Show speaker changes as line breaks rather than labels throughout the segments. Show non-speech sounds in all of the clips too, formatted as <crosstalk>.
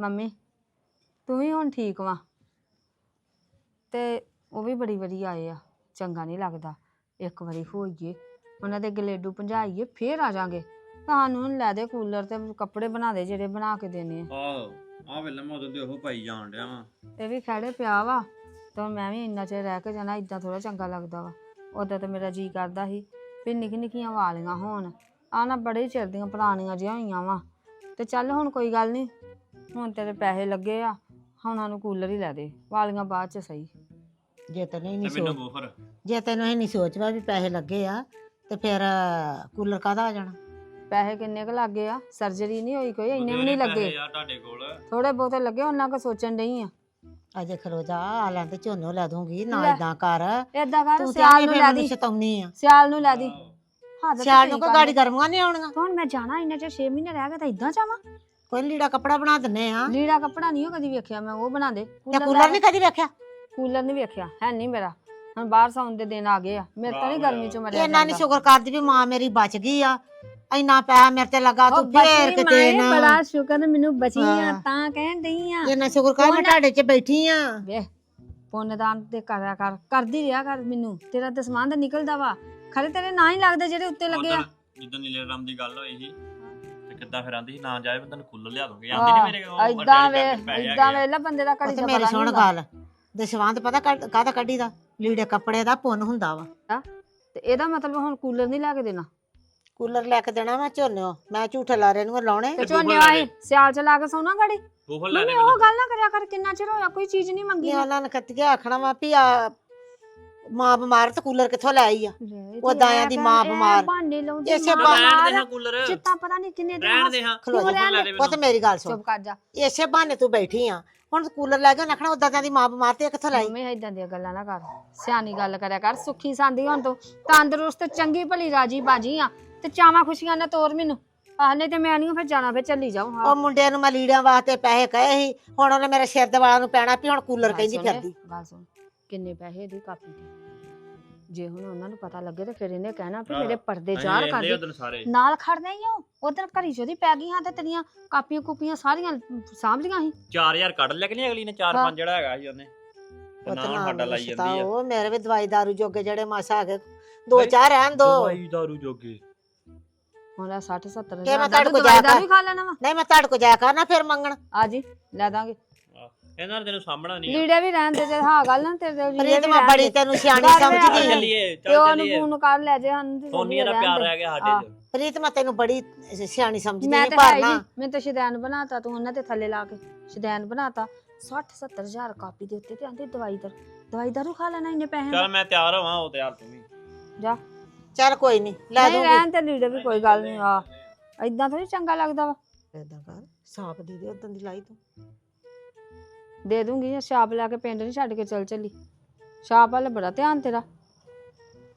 Mummy ਤੂੰ ਵੀ ਹੁਣ ਠੀਕ ਵਾ? ਤੇ ਉਹ ਵੀ ਬੜੀ ਵਾਰੀ ਆਏ ਆ ਚੰਗਾ ਨਹੀਂ ਲੱਗਦਾ। ਇੱਕ ਵਾਰੀ ਹੋਈਏ ਉਹਨਾਂ ਦੇ ਗਲੇਡੂ ਭੰਜਾਈਏ ਫੇਰ ਆ ਜਾਾਂਗੇ। ਤੁਹਾਨੂੰ ਹੁਣ ਲੈ ਦੇ ਕੂਲਰ ਤੇ ਕੱਪੜੇ ਬਣਾ ਦੇ ਜਿਹੜੇ ਬਣਾ ਕੇ ਦੇਣੇ ਆ।
ਆਹੋ ਆ ਵੇਲੇ ਮੈਂ ਉਦੋਂ ਦੇ ਉਹ ਪਾਈ ਜਾਣ ਡਿਆ ਵਾਂ।
ਇਹ ਵੀ ਖੜੇ ਪਿਆ ਵਾ ਤੇ ਮੈਂ ਵੀ ਇੰਨਾ ਚਿਰ ਰਹਿ ਕੇ ਜਾਣਾ ਇਦਾਂ ਥੋੜਾ ਚੰਗਾ ਲੱਗਦਾ ਵਾ। ਉਦੋਂ ਤਾਂ ਮੇਰਾ ਜੀ ਕਰਦਾ ਸੀ ਵੀ ਨਿੱਕੀ ਨਿੱਕੀਆਂ ਵਾਲੀਆਂ ਹੋਣ। ਆ ਨਾ ਬੜੇ ਚਿਰ ਦੀਆਂ ਪੁਰਾਣੀਆਂ ਜਿਹੀਆਂ ਹੋਈਆਂ ਵਾ। ਤੇ ਚੱਲ ਹੁਣ ਕੋਈ ਗੱਲ ਨਹੀਂ ਹੁਣ ਤੇਰੇ ਪੈਸੇ ਲੱਗੇ ਆ ਹੁਣ ਸਾਨੂੰ ਕੂਲਰ ਹੀ ਲੈ ਦੇ ਵਾਲੀਆਂ ਬਾਅਦ ਚ ਸਹੀ।
ਜੇ ਤੈਨੂੰ
ਤੇ
ਨਹੀਂ
ਮੈਨੂੰ
ਸੋਚ
ਬੋਫਰ
ਜੇ ਤੈਨੂੰ ਇਹ ਨਹੀਂ ਸੋਚਵਾ ਵੀ ਪੈਸੇ ਲੱਗੇ ਆ ਤੇ ਫਿਰ ਕੂਲਰ ਕਾਹਦਾ ਆ ਜਾਣਾ?
ਪੈਸੇ ਕਿੰਨੇ ਕੁ ਲੱਗੇ ਆ? ਸਰਜਰੀ ਨਹੀਂ ਹੋਈ ਕੋਈ? ਇੰਨੇ ਵੀ ਨਹੀਂ ਲੱਗੇ?
ਯਾਰ ਤੁਹਾਡੇ ਕੋਲ।
ਥੋੜੇ ਬਹੁਤੇ ਲੱਗੇ ਉਹਨਾਂ ਕੋ ਸੋਚਣ ਡਈ ਆ।
ਅਜੇ ਖਲੋ ਜਾ ਆ ਲੈਣ ਤੇ ਝੋਨੋ ਲੈ ਦੂੰਗੀ ਨਾ
ਲੈ।
ਇਦਾਂ ਕਰ।
ਏਦਾਂ ਕਰ
ਤੂੰ ਤੇ
ਸਿਆਲ ਨੂੰ ਲੈ ਦੀ।
ਸ਼ਤਾਉਣੀ ਆ।
ਸਿਆਲ ਨੂੰ ਲੈ ਦੀ। ਤਾਂ
ਸਿਆਲ ਨੂੰ
ਆ।
ਗਾੜੀ ਗਰਮੀਆਂ ਨਹੀਂ ਆਉਣੀਆਂ।
ਹੁਣ ਮੈਂ ਜਾਣਾ ਇੰਨੇ ਚ 6 ਮਹੀਨੇ ਰਹਿ ਗਏ ਤਾਂ ਇਦਾਂ ਜਾਵਾਂ?
ਕੋਈ ਲੀੜਾ ਕੱਪੜਾ ਬਣਾ ਦਿੰਨੇ ਆ?
ਲੀੜਾ ਕੱਪੜਾ ਨਹੀਂ ਉਹ ਕਦੀ ਵੇਖਿਆ ਮੈਂ ਉਹ ਬਣਾ ਦੇ।
ਤੇ ਕੂਲਰ ਨਹੀਂ ਕਦੀ ਵੇਖਿਆ?
ਕੂਲਰ ਨਹੀਂ ਵੇਖਿਆ ਹੈ ਨਹੀਂ ਮੇਰਾ। ਹੁਣ ਬਾਹਰ ਸੌਣ ਦੇ ਦਿਨ ਆ ਗਏ ਆ ਮੇਰੇ ਤਾਂ ਨਹੀਂ ਗਰਮੀ ਚ ਮਰਿਆ
ਇਹਨਾਂ ਨਹੀਂ ਸ਼ੁਕਰ ਕਰਦੀ ਵੀ ਮਾਂ ਮੇਰੀ ਬਚ ਗਈ ਆ। ਇੰਨਾ ਪੈਸਾ ਮੇਰੇ ਤੇ ਲੱਗਾ ਤੂੰ ਫੇਰ ਕਿਤੇ ਨਾ।
ਬੜਾ ਸ਼ੁਕਰ ਮੈਨੂੰ ਬਚੀ ਆ
ਹਾਂ।
ਤਾਂ ਕਹਿਣ ਡਈ ਆ।
ਇਹਨਾਂ ਸ਼ੁਕਰ ਕਰ ਮੈਂ ਤੁਹਾਡੇ 'ਚ ਬੈਠੀ ਆ।
ਵੇ ਪੁੰਨਦਾਨ ਤੇ ਕਰਿਆ ਕਰ ਕਰਦੀ ਰਿਹਾ ਕਰ ਮੈਨੂੰ। ਤੇਰਾ ਤੇ ਸਮਾਨ ਤਾਂ ਨਿਕਲਦਾ ਵਾ। ਖਰੇ ਤੇਰੇ ਨਾ ਹੀ ਲੱਗਦੇ ਜਿਹੜੇ ਉੱਤੇ ਲੱਗੇ ਆ।
ਜਦੋਂ ਨੀਲੇ ਰਾਮ ਦੀ ਗੱਲ ਹੋਈ ਸੀ ਕਿੱਦਾਂ ਫਿਰ ਆਂਦੀ ਸੀ ਨਾ ਜਾਏ ਮੈਂ ਤੈਨੂੰ ਕੂਲਰ ਲਿਆ ਦੂੰਗੀ ਆਂਦੀ ਨਹੀਂ ਮੇਰੇ ਕੋਲ
ਇਦਾਂ ਵੇ ਇਦਾਂ ਵੇਲਾ ਬੰਦੇ ਦਾ ਘੜੀ
ਤੇ
ਦਾ
ਮੇਰੀ
ਪਤਾ
ਸੁਣ ਗੱਲ। ਦਸ਼ਵੰਤ ਪਤਾ ਕਾਹਦਾ ਕੱਢੀ ਦਾ ਲੀੜੇ ਕੱਪੜੇ ਦਾ ਪੁੰਨ ਹੁੰਦਾ ਵਾ।
ਤੇ ਇਹਦਾ ਮਤਲਬ ਹੁਣ ਕੂਲਰ ਨਹੀਂ ਲੈ ਕੇ ਦੇਣਾ।
ਕੂਲਰ ਲੈ ਕੇ ਦੇਣਾ ਮੈਂ ਝੋਨਿਓ ਮੈਂ ਝੂਠੇ ਲਾਰੇ ਨੂੰ ਲਾਉਣੇ।
ਤੇ ਝੋਨੇ ਆਏ ਸਿਆਲ ਚ ਲਾ ਕੇ ਸੌਣਾ
ਲੈ
ਮੰਮੀ
ਲੈ
ਉਹ ਗੱਲ ਨਾ ਕਰਿਆ ਕਰ ਕਿੰਨਾ ਚਿਰ ਹੋਇਆ ਕੋਈ ਚੀਜ਼ ਨਹੀਂ ਮੰਗੀ
ਨਹੀਂ ਉਹਨਾਂ ਨੇ ਖੱਤੀਆ ਆਖਣਾ ਵਾ ਵੀ ਆ ਮਾਂ ਬਿਮਾਰ ਤੇ ਕੂਲਰ ਕਿੱਥੋਂ ਲੈ ਆਈ ਆ? ਉਹ ਦਾਇਆ ਦੀ ਮਾਂ ਬਿਮਾਰ।
ਲਾਉਂਦੀ
ਇਸੇ ਬਹਾਨੇ
ਰਹਿਣ ਦੇ
ਬਿਮਾਰ
ਹਾਂ ਕੂਲਰ।
ਚਿੱਤਾ ਪਤਾ ਨਹੀਂ ਕਿੰਨੇ ਦਿਨ
ਰਹਿਣ ਦੇ ਹਾਂ
ਖਲੋ
ਜਾ।
ਲੈ ਦੇ
ਉਹ ਤੇ
ਮੈਨੂੰ।
ਮੇਰੀ ਗੱਲ ਸੁਣ।
ਚੁੱਪ ਕਰ ਜਾ।
ਇਸੇ ਬਹਾਨੇ ਤੂੰ ਬੈਠੀ ਆ। ਹੁਣ ਕੂਲਰ ਲੈ ਕੇ ਉਹਨੇ ਆਖਣਾ ਉਦਾਂ ਦੀ ਮਾਂ ਬਿਮਾਰ ਤੇ ਇਹ ਕਿੱਥੋਂ ਲਾਈ?
ਮੰਮੀ ਇਦਾਂ ਦੀਆਂ ਗੱਲਾਂ ਨਾ ਕਰ। ਸਿਆਣੀ ਗੱਲ ਕਰਿਆ ਕਰ ਸੁੱਖੀ ਸਾਂਦੀ ਹੁਣ ਤੂੰ। ਤੰਦਰੁਸਤ ਚੰਗੀ ਭਲੀ ਰਾਜੀ ਬਾਜੀ ਆ। ਤੇ ਚਾਵਾਂ ਖੁਸ਼ੀਆਂ ਨਾਲ ਤੋਰ ਮੈਨੂੰ। ਆਹ ਨਹੀਂ ਤੇ ਮੈਂ ਨਹੀਂ ਫਿਰ ਜਾਣਾ ਫਿਰ ਚੱਲੀ ਜਾਉ ਹਾਂ।
ਉਹ ਮੁੰਡੇ ਨੂੰ ਮੈਂ ਲੀੜਿਆਂ ਵਾਸਤੇ ਪੈਸੇ ਕਹੇ ਸੀ। ਹੁਣ ਉਹਨੇ ਮੇਰੇ ਸਿਰ ਦੇ ਵਾਲਾਂ ਨੂੰ ਪੈਣਾ ਵੀ ਹੁਣ ਕੂਲਰ ਕਹਿੰਦੀ ਫਿਰਦੀ।
ਗੱਲ ਸੁਣ। ਕਿੰਨੇ ਪੈਸੇ ਦੀ ਕਾਪੀ ਦੇ ਜੇ ਹੁਣ ਉਹਨਾਂ ਨੂੰ ਪਤਾ ਲੱਗੇ ਤੇ ਫਿਰ ਇਹਨੇ ਕਹਿਣਾ ਵੀ ਮੇਰੇ ਪਰਦੇ ਚਾਰ ਕਰ ਦੇ
ਉਦੋਂ ਸਾਰੇ।
ਨਾਲ ਖੜਦੇ ਹੀ ਹੋ ਉਧਰ ਘਰੀ ਚੋਦੀ ਪੈ ਗਈਆਂ ਤੇ ਤੇਰੀਆਂ ਕਾਪੀਆਂ ਕੂਪੀਆਂ ਸਾਰੀਆਂ ਸਾਂਭ ਲੀਆਂ ਸੀ
4000 ਕੱਢ ਲਿਆ ਕਿ ਨਹੀਂ ਅਗਲੀ ਨੇ? 4-5 ਜਿਹੜਾ ਹੈਗਾ ਸੀ ਉਹਨੇ।
ਉਹ
ਨਾ ਸਾਡਾ ਲਾਈ ਜਾਂਦੀ ਆ।
ਉਹ ਮੇਰੇ ਵੀ ਦਵਾਈ ਦਾਰੂ ਜੋਗੇ ਜਿਹੜੇ ਮਾਸਾ ਆ ਗਏ ਦੋ ਚਾਰ ਰਹਿਣ ਦੋ।
ਦਵਾਈ ਦਾਰੂ ਜੋਗੇ।
ਹੁਣ 60 70
ਇਹ ਮੈਂ
ਹਜ਼ਾਰ ਦਾ
ਤੁਹਾਡੇ ਕੋਲ
ਦਵਾਈ
ਜਾ
ਦਾ
ਕੇ-
ਵੀ ਖਾ ਲੈਣਾ ਵਾ।
ਨਹੀਂ ਮੈਂ ਤੁਹਾਡੇ ਕੋ ਜਾਇਆ ਕਰਨਾ ਫਿਰ ਮੰਗਣ।
ਆ ਜੀ ਲੈ ਦਾਂਗੇ।
ਇਹਨਾਂ ਨੇ ਤੈਨੂੰ ਸਾਹਮਣਾ ਨਹੀਂ
ਲੀੜੇ ਵੀ ਰਹਿਣ ਦੇ ਤੇ ਹਾਂ ਗੱਲ ਨਾ ਤੇਰੇ ਲੀੜੇ
ਪ੍ਰੀਤ
ਵੀ
ਮੈਂ
ਰਹਿਣ
ਬੜੀ
ਦੇ।
ਤੈਨੂੰ ਸਿਆਣੀ
ਗੱਲ
ਚੱਲ
ਸਮਝਦੀ ਆ।
ਚੱਲੀਏ
ਤੇ
ਚੱਲ
ਉਹਨੂੰ
ਚੱਲੀਏ।
ਫੋਨ ਕਰ ਲੈ ਜੇ ਹਨ ਤੇ
ਸੋਨੀਆ ਦਾ ਪਿਆਰ ਰਹਿ ਗਿਆ ਸਾਡੇ ਚ
ਪ੍ਰੀਤ ਮੈਂ ਤੈਨੂੰ ਬੜੀ ਸਿਆਣੀ ਸਮਝਦੀ
ਮੈਂ
ਆ
ਤੇ
ਪਰ
ਹੈ
ਨਾ।
ਨਹੀਂ ਮੈਂ ਤਾਂ ਸ਼ਦੈਨ ਬਣਾਤਾ ਤੂੰ ਉਹਨਾਂ ਤੇ ਥੱਲੇ ਲਾ ਕੇ ਸ਼ਦੈਨ ਬਣਾਤਾ। 60 70 ਹਜ਼ਾਰ ਕਾਪੀ ਦੇ ਉੱਤੇ ਤੇ ਆਂਦੇ ਦਵਾਈ ਦਰ ਦਵਾਈ ਦਾਰੂ ਖਾ ਲੈਣਾ ਇੰਨੇ ਪੈਸੇ
ਚੱਲ ਮੈਂ ਤਿਆਰ ਹਾਂ ਉਹ ਤਿਆਰ ਤੂੰ ਵੀ।
ਜਾ।
ਚੱਲ ਕੋਈ ਨਹੀਂ ਲੈ
ਨਹੀਂ
ਦੂੰਗੀ।
ਰਹਿਣ ਤੇ ਲੀੜੇ ਵੀ ਕੋਈ ਗੱਲ ਨਹੀਂ ਆ। ਇਦਾਂ ਥੋੜੀ ਚੰਗਾ ਲੱਗਦਾ ਵਾ।
ਏਦਾਂ ਕਰ ਸਾਪ ਦੀ ਦੇ ਉਦੋਂ ਦੀ ਲਾਈ ਤੂੰ।
ਦੇ ਦੂੰਗੀ ਜਾਂ ਛਾਪ ਲੈ ਕੇ ਪਿੰਡ ਨਹੀਂ ਛੱਡ ਕੇ ਚੱਲ ਚੱਲੀ। ਛਾਪ ਵਾਲੇ ਬੜਾ ਧਿਆਨ ਤੇਰਾ।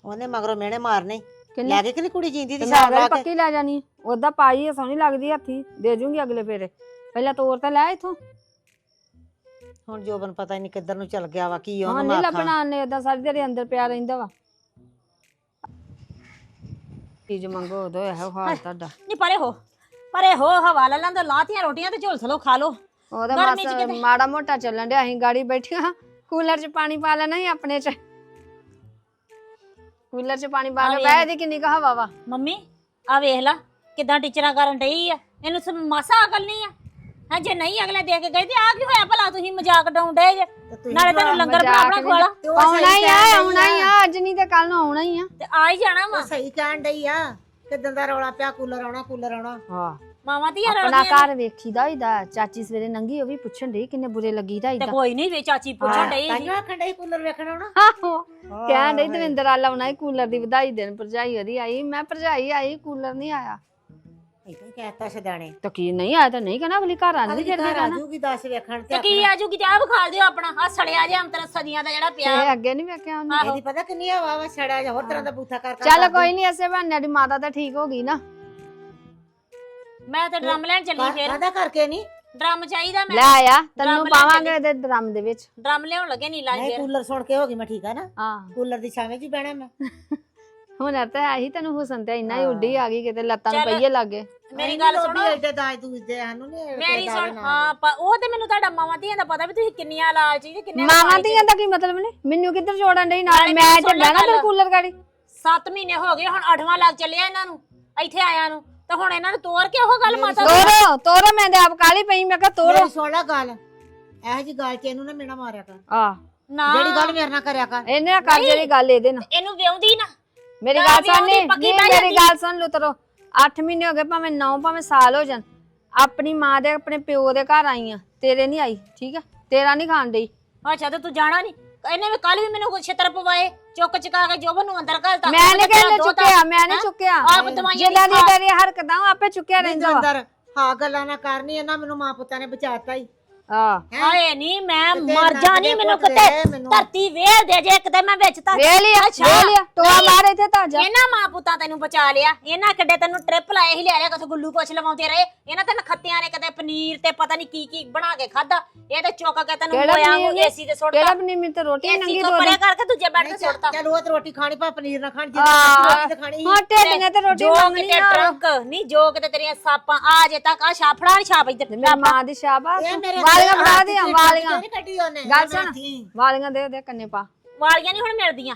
ਉਹਨੇ ਮਗਰੋਂ ਮਿਹਣੇ ਮਾਰਨੇ।
ਕਿੰਨੇ?
ਲੈ ਕੇ ਕਿ ਨਹੀਂ ਕੁੜੀ ਜਿੰਦੀ
ਤੇ
ਦੀ ਸਾਬ ਲਾ ਕੇ?
ਪੱਕੀ ਲੈ ਜਾਣੀ ਉਹਦਾ ਪਾਈ ਆ ਸੋਹਣੀ ਲੱਗਦੀ ਹੱਥੀ। ਦੇ ਜੂੰਗੀ ਅਗਲੇ ਫੇਰੇ। ਪਹਿਲਾਂ ਤੋਰ ਤਾਂ ਲੈ ਇਥੋਂ।
ਹੁਣ ਜੋਬਨ ਪਤਾ ਨਹੀਂ ਕਿੱਧਰ ਨੂੰ ਚੱਲ ਗਿਆ ਵਾ ਕੀ
ਹਾਂ
ਉਹਨੂੰ
ਨਹੀਂ ਲੱਭਣਾ ਉਹਨੇ ਏਦਾਂ ਸਾਰੀ ਦਿਹਾੜੀ ਅੰਦਰ ਪਿਆ ਰਹਿੰਦਾ ਵਾ। ਚੀਜ਼ ਮੰਗੋ ਉਦੋਂ ਇਹੋ ਹਾਲ ਤੁਹਾਡਾ।
ਨੀ ਪਰੇ ਹੋ ਪਰੇ ਹੋ ਹਵਾ ਲੈ ਲੈਂਦੇ ਲਾਤੀਆਂ ਰੋਟੀਆਂ ਤੇ ਝੁਲਸ ਲੋ ਖਾ ਲੋ
ਉਹਦਾ
ਗਰਮੀ ਚ
ਬਸ
ਕਿਤੇ-
ਮਾੜਾ ਮੋਟਾ ਚੱਲਣ ਡਿਆ ਅਸੀਂ ਗਾੜੀ ਬੈਠੀਆਂ ਕੂਲਰ 'ਚ ਪਾਣੀ ਪਾ ਲੈਣਾ ਹੀ ਆਪਣੇ 'ਚ। ਕੂਲਰ 'ਚ ਪਾਣੀ ਪਾ ਕੇ ਬਹਿ ਦੀ ਕਿੰਨੀ ਕੁ ਹਵਾ ਵਾ।
ਮੰਮੀ ਆ ਵੇਖ ਲਾ ਕਿਦਾਂ ਟੀਚਰਾਂ ਕਰਨ ਡਈ ਆ। ਇਹਨੂੰ ਸ- ਮਾਸਾ ਅਕਲ ਨਹੀਂ ਆ। ਹਾਂ ਜੇ ਨਹੀਂ ਅਗਲੇ ਦੇ ਕੇ ਗਏ ਤੇ ਆ ਕੀ ਹੋਇਆ ਭਲਾ ਤੁਸੀਂ ਮਜ਼ਾਕ ਡਾਉਣ ਡਏ ਜੇ?
ਤੁਸੀਂ
ਨਾਲੇ ਤੈਨੂੰ ਲੰਗਰ ਬਣਾ ਬਣਾ ਖਵਾਲਾ।
ਆਉਣਾ ਹੀ ਆ ਆਉਣਾ ਹੀ ਆ ਅੱਜ ਨਹੀਂ ਤੇ ਕੱਲ ਨੂੰ ਆਉਣਾ ਹੀ ਆ।
ਤੇ ਆ ਹੀ ਜਾਣਾ ਵਾ।
ਉਹ ਸਹੀ ਕਹਿਣ ਡਈ ਆ ਕਿਦਾਂ ਦਾ ਰੌਲਾ ਪਿਆ ਕੂਲਰ ਆਉਣਾ ਕੂਲਰ ਆਉਣਾ।
ਹਾਂ।
ਮਾਵਾਂ ਧੀਆਂ
ਆਪਣਾ
ਰਲਦੀਆਂ
ਘਰ ਵੇਖੀਦਾ ਇਹਦਾ ਚਾਚੀ ਸਵੇਰੇ ਨੰਗੀ ਉਹ ਵੀ ਪੁੱਛਣ ਡਈ ਕਿੰਨੇ ਬੁਰੇ ਲੱਗੀਦਾ
ਤੇ
ਇਹਦਾ
ਕੋਈ ਨਹੀਂ ਵੇ ਚਾਚੀ ਪੁੱਛਣ ਡਈ ਸੀ।
ਤਾਈਓ ਆਖਣ ਡਈ ਕੂਲਰ ਵੇਖਣ ਆਉਣਾ।
ਆਹੋ ਕਹਿਣ ਡਈ ਦਵਿੰਦਰ ਆ ਲਾਉਣਾ ਹੀ ਕੂਲਰ ਦੀ ਵਧਾਈ ਦੇਣ ਭਰਜਾਈ ਉਹਦੀ ਆਈ ਮੈਂ ਭਰਜਾਈ ਆਈ ਕੂਲਰ ਨਹੀਂ ਆਇਆ।
ਇਦਾਂ ਕਹਿਤਾ ਸਦਾਣੇ
ਤਾਂ ਕੀ ਨਹੀਂ ਆਇਆ ਤਾਂ ਨਹੀਂ ਕਹਣਾ ਅਗਲੀ ਘਰ ਆਂਦੀ
ਅਗਲੀ
ਫਿਰ
ਘਰ
ਕਹਿਣਾ
ਆਜੂਗੀ ਦੱਸ ਵੇਖਣ ਤੇ
ਤੇ ਕੀ ਆਜੂਗੀ ਤੇ ਆ ਵਿਖਾਲ ਦਿਓ ਆਪਣਾ ਆ ਸੜਿਆ ਜਿਹਾ ਅੰਤਰ ਸਦੀਆਂ ਦਾ ਜਿਹੜਾ ਪਿਆ।
ਇਹ ਅੱਗੇ ਨਹੀਂ ਵੇਖਿਆ ਉਹਨੇ।
ਇਹਦੀ ਪਤਾ ਕਿੰਨੀ ਹਵਾ ਵਾ ਛੜਾ ਜਾ ਹੋਰ ਤਰ੍ਹਾਂ ਦਾ ਬੂਥਾ ਕਰ ਕਰ
ਚੱਲ। ਕੋਈ ਨਹੀਂ ਐਸੇ ਬਹਾਨੇ ਦੀ ਮਾਤਾ ਤਾਂ ਠੀਕ ਹੋ ਗਈ ਨਾ।
ਮੈਂ ਤੇ ਡਰਮ ਲੈਣ ਚੱਲੀ ਫੇਰ।
ਕਾਹਦਾ ਕਰਕੇ ਨਹੀਂ
ਡਰਮ ਚਾਹੀਦਾ
ਲੈ
ਮੈਂ
ਆਇਆ ਤੈਨੂੰ
ਡਰਮ ਲੈ
ਪਾਵਾਂਗੇ ਇਹਦੇ ਡਰਮ ਦੇ ਵਿੱਚ।
ਡਰਮ ਲਿਆਉਣ ਲੱਗੇ ਨੀਲਾ
ਨਹੀਂ
ਫੇਰ
ਕੂਲਰ ਸੁਣ ਕੇ ਹੋ ਗਈ ਮੈਂ ਠੀਕ ਆ ਨਾ?
ਹਾਂ।
ਕੂਲਰ ਦੀ ਛਾਵੇਂ 'ਚ ਹੀ ਬਹਿਣਾ ਮੈਂ। <laughs>
ਹੁਨਰ ਤਾਂ ਹੈ ਹੀ ਤੈਨੂੰ ਹੁਸਨ ਤੇ ਇੰਨਾ ਹੀ ਉੱਡੀ ਆ ਗਈ ਕਿਤੇ ਲੱਤਾਂ ਨੂੰ
ਚੱਲ।
ਪਈਏ ਲੱਗੇ।
ਮੇਰੀ ਗੱਲ ਸੁਣੋ।
ਐਡੇ ਦਾਜ ਦੂਜਦੇ ਸਾਨੂੰ ਨਹੀਂ
ਮੇਰੀ ਸੁਣ ਹਾਂ ਪ- ਉਹ ਤੇ ਮੈਨੂੰ ਤੁਹਾਡਾ ਮਾਵਾਂ ਧੀਆਂ ਦਾ ਪਤਾ ਵੀ ਤੁਸੀਂ ਕਿੰਨੀਆਂ ਲਾਲਚੀ ਤੇ ਕਿੰਨੇ
ਮਾਵਾਂ ਧੀਆਂ ਦਾ ਕੀ ਮਤਲਬ ਨੇ? ਮੈਨੂੰ ਕਿੱਧਰ ਜੋੜਨ ਡਈ ਨਾਲ?
ਨਾਲੇ
ਮੈਂ
ਮੈਨੂੰ
ਤੇ
ਸੁਣ ਲੈ
ਬਹਿਣਾ ਤੇ
ਗੱਲ।
ਕੂਲਰ ਗਾੜੀ।
7 ਮਹੀਨੇ ਹੋ ਗਏ ਹੁਣ 8ਵਾਂ ਲੱਗ ਚੱਲਿਆ ਇਹਨਾਂ ਨੂੰ ਇੱਥੇ ਆਇਆਂ ਨੂੰ। ਤੇ ਹੁਣ ਇਹਨਾਂ ਨੂੰ ਤੋਰ ਕੇ ਉਹ ਗੱਲ ਮਾਤਾ
ਤੋਰੋ ਤੋਰੋ ਮੈਂ ਤੇ ਆਪ ਕਾਲੀ ਪਈ ਮੈਂ ਕਿਹਾ ਤੋਰੋ।
ਮੇਰੀ ਸੁਣ ਲੈ ਗੱਲ। ਇਹੋ ਜੀ ਗੱਲ ਚ ਇਹਨੂੰ ਨਾ ਮੇਣਾ ਮਾਰਿਆ ਕਰ।
ਆ।
ਨਾ।
ਜਿਹੜੀ ਗੱਲ ਮੇਰੇ ਨਾਲ ਕਰਿਆ ਕਰ।
ਇਹਨੇ ਨਾ ਕਰ ਜਿਹੜੀ ਗੱਲ ਇਹਦੇ ਨਾਲ।
ਇਹਨੂੰ ਵਿਆਉਂਦੀ ਨਾ।
ਮੇਰੀ
ਨਾ
ਗੱਲ
ਵੀ
ਸੁਣ
ਉਹਦੀ
ਨੀ।
ਪੱਕੀ
ਨੀ,
ਪੈ
ਮੇਰੀ
ਜਾਂਦੀ।
ਗੱਲ ਸੁਣ ਲੁਤਰੋ 8 ਮਹੀਨੇ ਹੋ ਗਏ ਭਾਵੇਂ 9 ਭਾਵੇਂ ਸਾਲ ਹੋ ਜਾਣ। ਆਪਣੀ ਮਾਂ ਦੇ ਆਪਣੇ ਪਿਓ ਦੇ ਘਰ ਆਈ ਆ। ਤੇਰੇ ਨਹੀਂ ਆਈ ਠੀਕ ਆ? ਤੇਰਾ ਨਹੀਂ ਖਾਣ ਡਈ।
ਅੱਛਾ ਤੇ ਤੂੰ ਜਾਣਾ ਨਹੀਂ ਇਹਨੇ ਵੀ ਕੱਲ ਵੀ ਮੈਨੂੰ ਕੁਛ ਛਿੱਤਰ ਪਵਾਏ। ਚੁੱਕ ਚੁਕਾ ਕੇ ਜੋਬਨ ਨੂੰ ਅੰਦਰ ਘਲਤਾ
ਮੈਂ ਨਹੀਂ ਕਹਿੰਦਾ ਚੁੱਕਿਆ ਮੈਂ ਨਹੀਂ
ਹੈਂ?
ਚੁੱਕਿਆ।
ਆਪ ਦਵਾਈਆਂ
ਜਿੱਦਾਂ ਦੀ ਤੇਰੀ ਹਰਕਤਾਂ ਉਹ ਆਪੇ ਚੁੱਕਿਆ ਰਹਿੰਦਾ ਵਾ।
ਅੰਦਰ ਹਾਂ ਗੱਲਾਂ ਨਾ ਕਰਨੀ ਇਹਨਾਂ ਮੈਨੂੰ ਮਾਂ ਪੁੱਤਾਂ ਨੇ ਬਚਾਤਾ ਹੀ
ਆ
ਹਾਏ ਨਹੀਂ ਮੈਂ ਮਰ ਜਾਣੀ ਮੈਨੂੰ ਕਿਤੇ। ਧਰਤੀ ਵੇਲ ਦੇ ਜੇ ਕਿਤੇ ਮੈਂ ਵਿੱਚ ਤਾਂ
ਵੇ ਲਿਆ
ਅੱਛਾ।
ਵੇ ਲਿਆ ਟੋਆ। ਮਾਰ ਇੱਥੇ ਤਾਂ ਜਾ।
ਇਹਨਾਂ ਮਾਂ ਪੁੱਤਾਂ ਤੈਨੂੰ ਬਚਾ ਲਿਆ ਇਹਨਾਂ ਕਿੱਡੇ ਤੈਨੂੰ ਟ੍ਰਿਪ ਲਾਏ ਹੀ ਲਿਆ ਲਿਆ ਕਿਥੇ ਗੁੱਲੂ ਕੁਛ ਲਵਾਉਂਦੇ ਰਹੇ। ਇਹਨਾਂ ਤੇ ਨਖੱਤਿਆਂ ਨੇ ਕਦੇ ਪਨੀਰ ਤੇ ਪਤਾ ਨਹੀਂ ਕੀ ਕੀ ਬਣਾ ਕੇ ਖਾਦਾ ਇਹ ਤੇ ਚੁੱਕ ਕੇ ਤੈਨੂੰ
ਪਨੀਰ? ਨੇ?
ਏਸੀ ਤੇ ਸੁੱਟਦਾ
ਕਿਹੜਾ ਬਣੀ ਮੈਨੂੰ ਤੇ ਰੋਟੀ ਨੰਗੀ
ਤੋਂ
ਦੋ
ਪਰੇ ਕਰਕੇ ਦੂਜੇ ਬੈੱਡ ਤੇ ਸੁੱਟਤਾ।
ਚਲ ਉਹ ਤੇ ਰੋਟੀ ਖਾਣੀ ਪਾ ਪਨੀਰ ਨਾ ਖਾਣ
ਹਾਂ
ਜਿੱਦਾਂ ਖਾਣੀ
ਹਾਂ ਢਿੱਡ ਨੇ ਤੇ ਰੋਟੀ ਮੰਗਣੀ
ਕਿਤੇ
ਆ।
ਟਰੰਕ ਨਹੀਂ ਜੋ ਕਿਤੇ ਤੇਰੀਆਂ ਸਾਪਾਂ ਆ ਜੇ ਤੱਕ ਆ ਛਾਪੜਾ ਨਹੀਂ ਛਾਪ ਇੱਧਰ
ਮੇਰੀ ਮਾਂ ਦੀ
ਮੇਰੇ
ਵਾਲੀਆਂ ਬਣਾ
ਚ
ਵਾਲੀਆਂ।
ਨਹੀਂ ਕੱਢੀ ਉਹਨੇ?
ਗੱਲ ਸੁਣ। ਵਾਲੀਆਂ ਦੇ ਦੇ ਕੰਨੇ ਪਾ।
ਵਾਲੀਆਂ ਨਹੀਂ ਹੁਣ ਮਿਲਦੀਆਂ।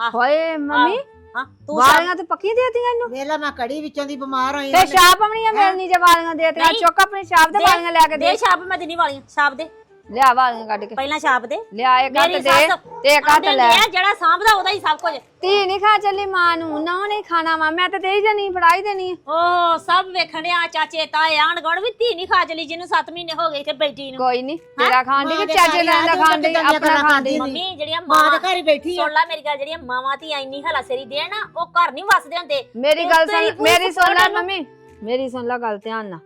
ਹਾਂ।
ਹੋਏ ਮੰਮੀ
ਹਾਂ ਤੂੰ
ਵਾਲੀਆਂ ਤੇ ਪੱਕੀਆਂ ਦੇਤੀਆਂ ਇਹਨੂੰ?
ਵੇਲਾ ਮੈਂ ਕੜੀ ਵਿੱਚੋਂ ਦੀ ਬਿਮਾਰ ਹੋਈ
ਤੇ ਛਾਪ ਆਪਣੀਆਂ ਮਿਲਣੀ ਜੇ ਵਾਲੀਆਂ ਦੇਤੀਆਂ। ਚੁੱਕ ਆਪਣੀ ਛਾਪ ਤੇ ਵਾਲੀਆਂ ਲੈ ਕੇ ਦੇ।
ਦੇ ਛਾਪ ਮੈਂ ਦਿਨੀ ਵਾਲੀਆਂ ਛਾਪ ਦੇ।
ਲਿਆ ਵਾਲੀਆਂ ਕੱਢ ਕੇ।
ਪਹਿਲਾਂ ਛਾਪ ਦੇ।
ਲਿਆ ਇੱਕ ਹੱਥ
ਮੇਰੀ
ਦੇ
ਸੱਸ
ਤੇ ਇੱਕ ਹੱਥ
ਆਂਦੇ
ਲੈ।
ਹੁੰਦੇ ਆ, ਜਿਹੜਾ ਸਾਂਭਦਾ ਉਹਦਾ ਹੀ ਸਭ ਕੁਝ।
ਧੀ ਨਹੀਂ ਖਾ ਚੱਲੀ ਮਾਂ ਨੂੰ ਨਾ ਨਹੀਂ ਖਾਣਾ ਵਾ। ਮੈਂ ਤੇ ਦੇਈ ਜਾਨੀ ਫੜਾਈ ਦੇਣੀ ਆ।
ਓ ਸਭ ਵੇਖਣਿਆ ਚਾਚੇ ਤਾਏ ਆਣ ਗਣ ਵੀ ਧੀ ਨਹੀਂ ਖਾ ਚਲੀ ਜਿਹਨੂੰ 7 ਮਹੀਨੇ ਹੋ ਗਏ ਇੱਥੇ ਬੈਠੀ ਨੂੰ।
ਕੋਈ ਨਹੀਂ ਤੇਰਾ ਖਾਣ ਦੀ ਕਿ
ਦੇ
ਚਾਚੇ ਦਾ ਖਾਣ ਦੀ ਆਪਣਾ
ਗੱਲਾਂ
ਖਾਣ ਦੀ
ਮੰਮੀ ਜਿਹੜੀਆਂ
ਮਾਂ ਦੇ ਘਰ ਹੀ ਬੈਠੀ ਆ।
ਸੁਣ ਲੈ ਮੇਰੀ ਗੱਲ ਜਿਹੜੀਆਂ ਮਾਵਾਂ ਧੀਆਂ ਇੰਨੀ ਹਲਾ ਸੇਰੀ ਦੇਣ ਨਾ ਉਹ ਘਰ ਨਹੀਂ ਵਸਦੇ ਹੁੰਦੇ।
ਮੇਰੀ ਗੱਲ ਸੁਣ ਮੇਰੀ ਸੁਣ ਲੈ ਮੰਮੀ ਮੇਰੀ ਸੁਣ ਲੈ ਗੱਲ ਧਿਆਨ ਨਾਲ।